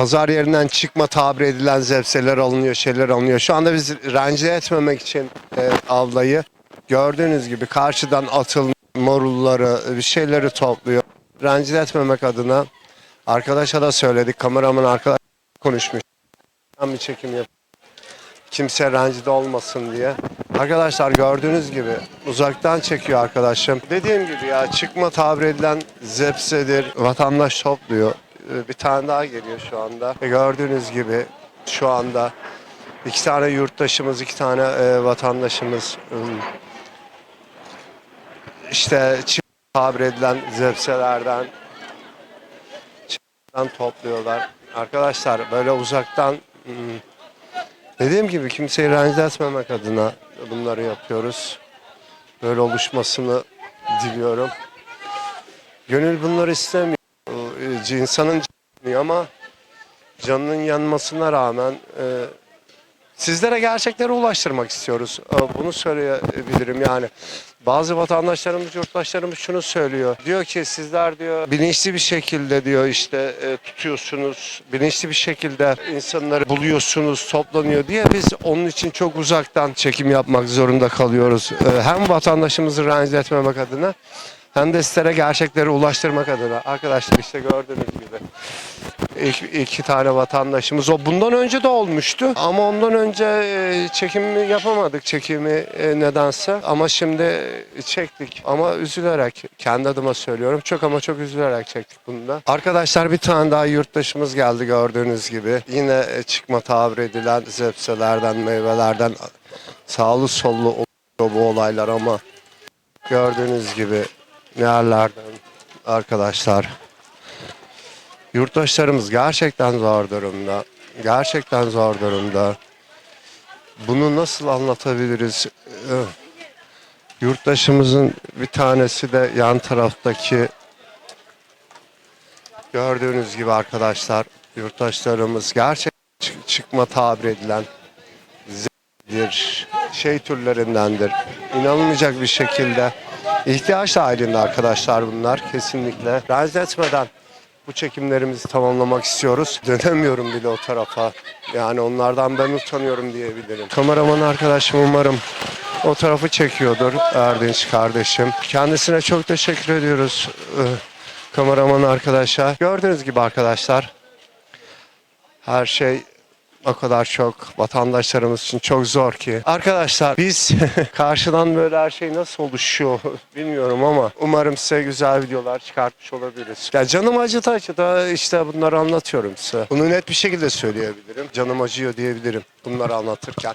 pazar yerinden çıkma tabir edilen zepseler alınıyor, şeyler alınıyor. Şu anda biz rencide etmemek için e, avlayı gördüğünüz gibi karşıdan atılmış morulları, bir şeyleri topluyor. Rencide etmemek adına arkadaşa da söyledik. Kameraman arkadaş konuşmuş. Ben bir çekim yap. Kimse rencide olmasın diye. Arkadaşlar gördüğünüz gibi uzaktan çekiyor arkadaşım. Dediğim gibi ya çıkma tabir edilen zepsedir. Vatandaş topluyor. Ee, Bir tane daha geliyor şu anda. E gördüğünüz gibi şu anda iki tane yurttaşımız, iki tane e, vatandaşımız ım, işte çıkma tabir edilen zepselerden topluyorlar. Arkadaşlar böyle uzaktan Dediğim gibi kimseyi rencide etmemek adına bunları yapıyoruz. Böyle oluşmasını diliyorum. Gönül bunları istemiyor. E, İnsanın canı ama canının yanmasına rağmen e, sizlere gerçekleri ulaştırmak istiyoruz. E, Bunu söyleyebilirim yani. Bazı vatandaşlarımız, yurttaşlarımız şunu söylüyor. Diyor ki sizler diyor bilinçli bir şekilde diyor işte e, tutuyorsunuz. Bilinçli bir şekilde insanları buluyorsunuz, toplanıyor diye biz onun için çok uzaktan çekim yapmak zorunda kalıyoruz. E, Hem vatandaşımızı rencide etmemek adına hem de sizlere gerçekleri ulaştırmak adına. Arkadaşlar işte gördüğünüz gibi iki, iki tane vatandaşımız. O bundan önce de olmuştu ama ondan önce e, çekimi yapamadık çekimi e, nedense. Ama şimdi çektik ama üzülerek kendi adıma söylüyorum. Çok ama çok üzülerek çektik bunu da. Arkadaşlar bir tane daha yurttaşımız geldi gördüğünüz gibi. Yine e, çıkma tabir edilen zepselerden, meyvelerden sağlı sollu oluyor bu olaylar ama gördüğünüz gibi yerlerden arkadaşlar. Yurttaşlarımız gerçekten zor durumda. Gerçekten zor durumda. Bunu nasıl anlatabiliriz? Yurttaşımızın bir tanesi de yan taraftaki gördüğünüz gibi arkadaşlar yurttaşlarımız gerçek çık- çıkma tabir edilen bir şey türlerindendir. İnanılmayacak bir şekilde ihtiyaç dahilinde arkadaşlar bunlar kesinlikle. Rencide etmeden bu çekimlerimizi tamamlamak istiyoruz. Dönemiyorum bile o tarafa. Yani onlardan ben utanıyorum diyebilirim. Kameraman arkadaşım umarım o tarafı çekiyordur Erdinç kardeşim. Kendisine çok teşekkür ediyoruz. eh, Kameraman arkadaşa. Gördüğünüz gibi arkadaşlar her şey o kadar çok vatandaşlarımız için çok zor ki. Arkadaşlar biz karşıdan böyle her şey nasıl oluşuyor bilmiyorum ama umarım size güzel videolar çıkartmış olabiliriz. Ya canım acıta acıta işte bunları anlatıyorum size. Bunu net bir şekilde söyleyebilirim. Canım acıyor diyebilirim bunları anlatırken.